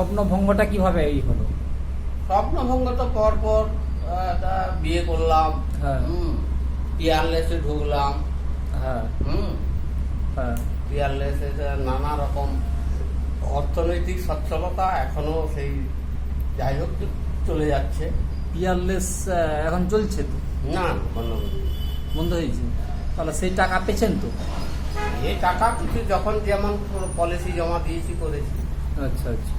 স্বপ্নভঙ্গটা কীভাবে এই হলো? স্বপ্নভঙ্গ তো পর পর তা বিয়ে করলাম হ্যাঁ। পিয়ারলেসে ঢুকলাম হ্যাঁ। হুম হ্যাঁ। পিয়ারলেসে নানা রকম অর্থনৈতিক সচ্ছলতা এখনও সেই যাই হোক চলে যাচ্ছে। পিয়ারলেস এখন চলছে তো? না কোনো বন্ধ হয়েছে তাহলে সেই টাকা পেছেন তো? এই টাকা কিছু যখন যেমন পলিসি জমা দিয়েছি করেছি। আচ্ছা আচ্ছা।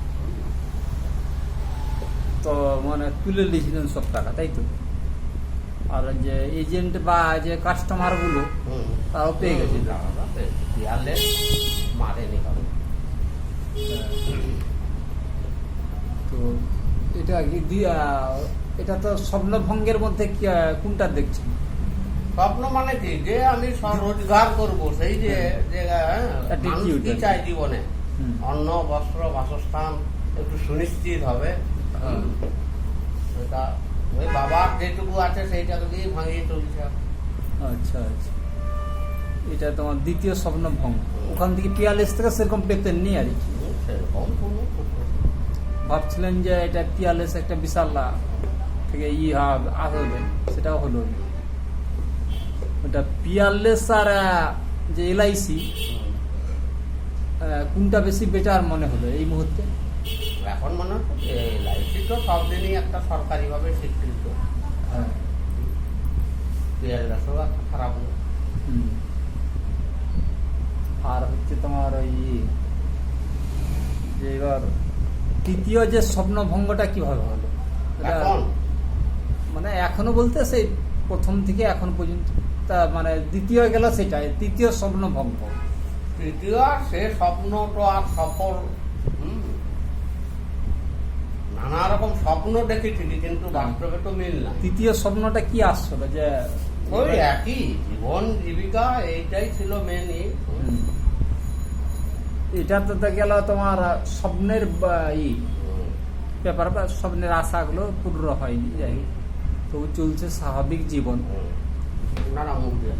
তো মানে তুলে নিয়েছিলেন সব টাকা তাই তো? আর যে এজেন্ট বা যে কাস্টমারগুলো তারাও পেয়ে গেছে। মারেনি কারণ তো এটা কি এটা তো স্বপ্নভঙ্গের মধ্যে কোনটা দেখছেন? স্বপ্ন মানে কি? যে আমি রোজগার করব সেই যে যে, হ্যাঁ, মানুষ কি আর জীবনে। অন্ন বস্ত্র বাসস্থান একটু সুনিশ্চিত হবে। হ্যাঁ। সেটা ওই বাবার যেটুকু আছে সেইটাকে দিয়ে ভাঙিয়ে চলছে। আচ্ছা আচ্ছা। এটা তোমার দ্বিতীয় স্বপ্নভঙ্গ ওখান থেকে পিয়ালেস থেকে সেরকম পেতেন নি আর কি। ভাবছিলেন যে এটা পিয়ালেস একটা বিশাল থেকে ই হবে- সেটাও হলো। ওটা পিয়ারলেস আর যে এলআইসি কোনটা বেশি বেটার মনে হলো এই মুহূর্তে? তো সব দিনই একটা সরকারিভাবে স্বীকৃত। হ্যাঁ। পিয়ারলেসও একটা খারাপ আর হচ্ছে তোমার ওই যে এবার তৃতীয় যে স্বপ্নভঙ্গটা কীভাবে হলো? মানে এখনও বলতে সেই প্রথম থেকে এখন পর্যন্ত তা মানে দ্বিতীয় গেল সেটাই তৃতীয় স্বপ্নভঙ্গ। তৃতীয় সে স্বপ্ন তো আর সফল। নানা রকম স্বপ্ন দেখেছিলি কিন্তু বাস্তবে তো মিল না তৃতীয় স্বপ্নটা কি আসছিল যে ওই একই জীবন জীবিকা এইটাই ছিল মেন এটা তো গেল তোমার স্বপ্নের ই ব্যাপার স্বপ্নের আশাগুলো পূর্ণ হয়নি যাই হোক। তো চলছে স্বাভাবিক জীবন। মুখ দিয়ে।